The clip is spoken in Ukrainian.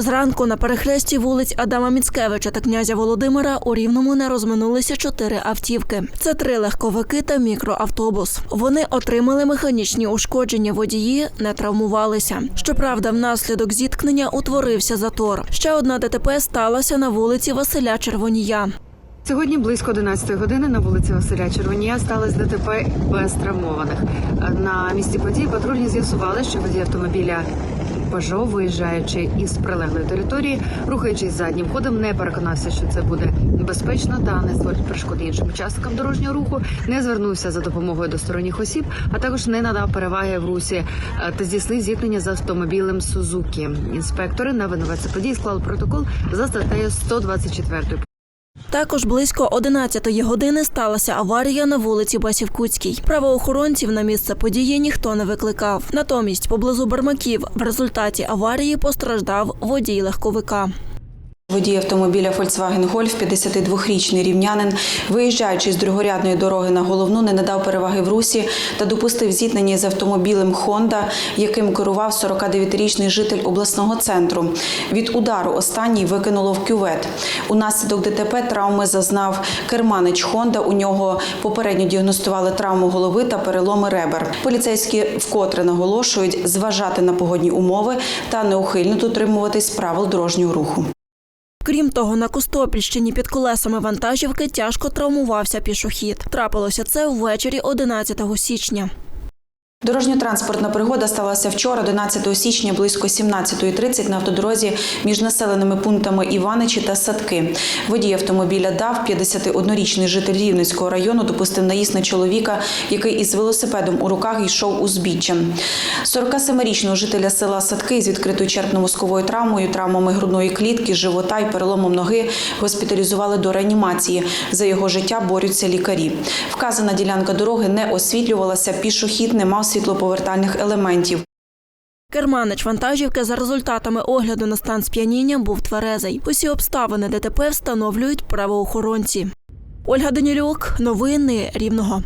Зранку на перехресті вулиць Адама Міцкевича та князя Володимира у Рівному не розминулися чотири автівки. Це три легковики та мікроавтобус. Вони отримали механічні ушкодження. Водії не травмувалися. Щоправда, внаслідок зіткнення утворився затор. Ще одна ДТП сталася на вулиці Василя Червонія. Сьогодні близько 11 години на вулиці Василя Червонія сталося ДТП без травмованих. На місці події патрульні з'ясували, що водій автомобіля Peugeot, виїжджаючи із прилеглої території, рухаючись заднім ходом, не переконався, що це буде безпечно та не створить перешкоди іншим учасникам дорожнього руху, не звернувся за допомогою до сторонніх осіб, а також не надав переваги в русі е, та здійснив зіткнення з автомобілем Сузукі. Інспектори на винуватця події склали протокол за статтею 124 Також близько 11-ї години сталася аварія на вулиці Басівкутській. Правоохоронців на місце події ніхто не викликав. Натомість, поблизу Бармаків, в результаті аварії постраждав водій легковика. Водій автомобіля Volkswagen Golf, 52-річний рівнянин, виїжджаючи з другорядної дороги на головну, не надав переваги в русі та допустив зіткнення з автомобілем Honda, яким керував 49-річний житель обласного центру. Від удару останній викинуло в кювет. Унаслідок ДТП травми зазнав керманич Honda. У нього попередньо діагностували травму голови та переломи ребер. Поліцейські вкотре наголошують зважати на погодні умови та неухильно дотримуватись правил дорожнього руху. Крім того, на Костопільщині під колесами вантажівки тяжко травмувався пішохід. Трапилося це ввечері 11 січня. Дорожньо-транспортна пригода сталася вчора, 11 січня, близько 17.30 на автодорозі між населеними пунктами Іваничі та Садки. Водій автомобіля ДАВ, 51-річний житель Рівненського району, допустив наїзд на чоловіка, який із велосипедом у руках йшов узбіччям. 47-річного жителя села Садки з відкритою черпно-мозковою травмою, травмами грудної клітки, живота і переломом ноги госпіталізували до реанімації. За його життя борються лікарі. Вказана ділянка дороги не освітлювалася, пішохід не мав світлоповертальних елементів. Керманич вантажівки за результатами огляду на стан сп'яніння був тверезий. Усі обставини ДТП встановлюють правоохоронці. Ольга Данілюк, новини Рівного.